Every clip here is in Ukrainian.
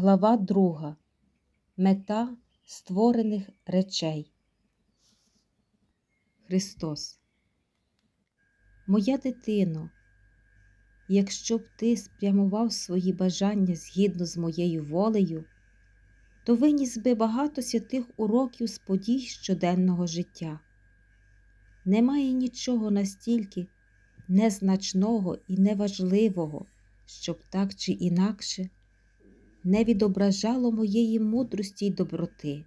Глава 2. Мета створених речей. Христос. Моя дитино, якщо б ти спрямував свої бажання згідно з моєю волею, то виніс би багато святих уроків з подій щоденного життя. Немає нічого настільки незначного і неважливого, щоб так чи інакше не відображало моєї мудрості й доброти.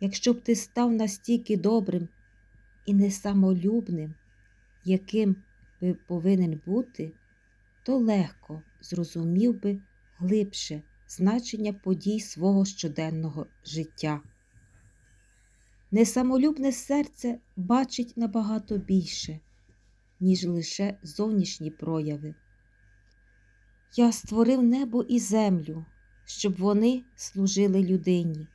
Якщо б ти став настільки добрим і несамолюбним, яким би повинен бути, то легко зрозумів би глибше значення подій свого щоденного життя. Несамолюбне серце бачить набагато більше, ніж лише зовнішні прояви. Я створив небо і землю, щоб вони служили людині.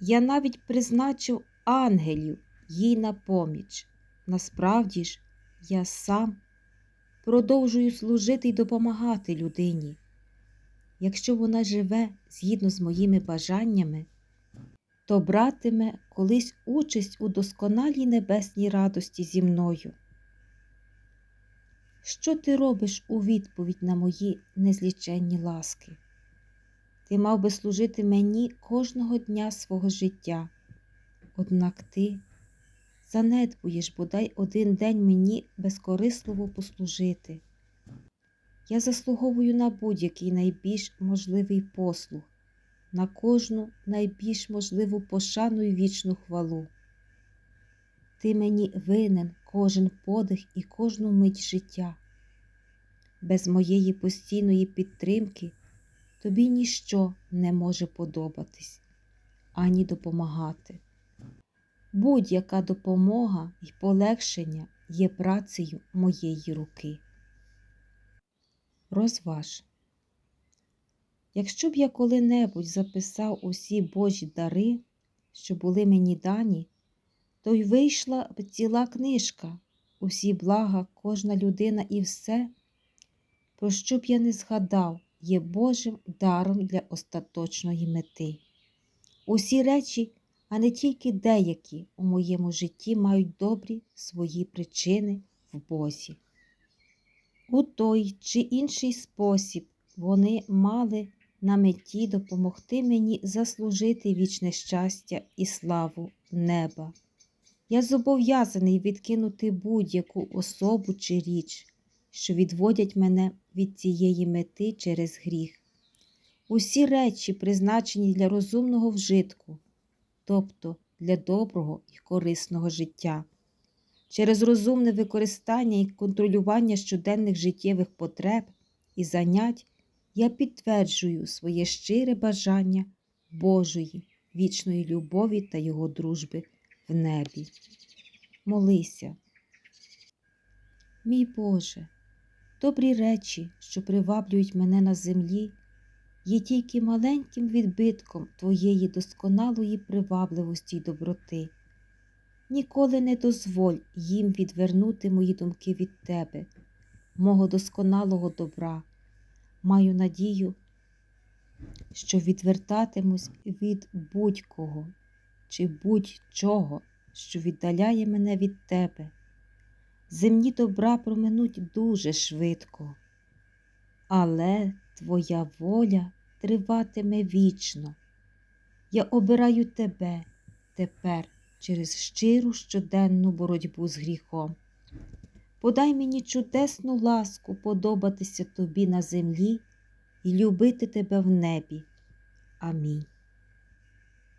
Я навіть призначив ангелів їй на поміч. Насправді ж, я сам продовжую служити й допомагати людині. Якщо вона живе згідно з моїми бажаннями, то братиме колись участь у досконалій небесній радості зі мною. Що ти робиш у відповідь на мої незліченні ласки? Ти мав би служити мені кожного дня свого життя, однак ти занедбуєш бодай один день мені безкорисливо послужити. Я заслуговую на будь-який найбільш можливий послуг, на кожну найбільш можливу пошану й вічну хвалу. Ти мені винен кожен подих і кожну мить життя. Без моєї постійної підтримки тобі ніщо не може подобатись ані допомагати. Будь-яка допомога й полегшення є працею моєї руки. Розваж. Якщо б я коли-небудь записав усі Божі дари, що були мені дані, то й вийшла б ціла книжка, усі блага, кожна людина і все, про що б я не згадав, є Божим даром для остаточної мети. Усі речі, а не тільки деякі у моєму житті мають добрі свої причини в Бозі. У той чи інший спосіб вони мали на меті допомогти мені заслужити вічне щастя і славу неба. Я зобов'язаний відкинути будь-яку особу чи річ, що відводять мене від цієї мети через гріх. Усі речі, призначені для розумного вжитку, тобто для доброго і корисного життя. Через розумне використання і контролювання щоденних життєвих потреб і занять я підтверджую своє щире бажання Божої, вічної любові та Його дружби небі. Молися. Мій Боже, добрі речі, що приваблюють мене на землі, є тільки маленьким відбитком Твоєї досконалої привабливості й доброти. Ніколи не дозволь їм відвернути мої думки від Тебе, мого досконалого добра. Маю надію, що відвертатимусь від будь-кого чи будь-чого, що віддаляє мене від Тебе. Земні добра проминуть дуже швидко, але Твоя воля триватиме вічно. Я обираю Тебе тепер через щиру щоденну боротьбу з гріхом. Подай мені чудесну ласку подобатися тобі на землі і любити тебе в небі. Амінь.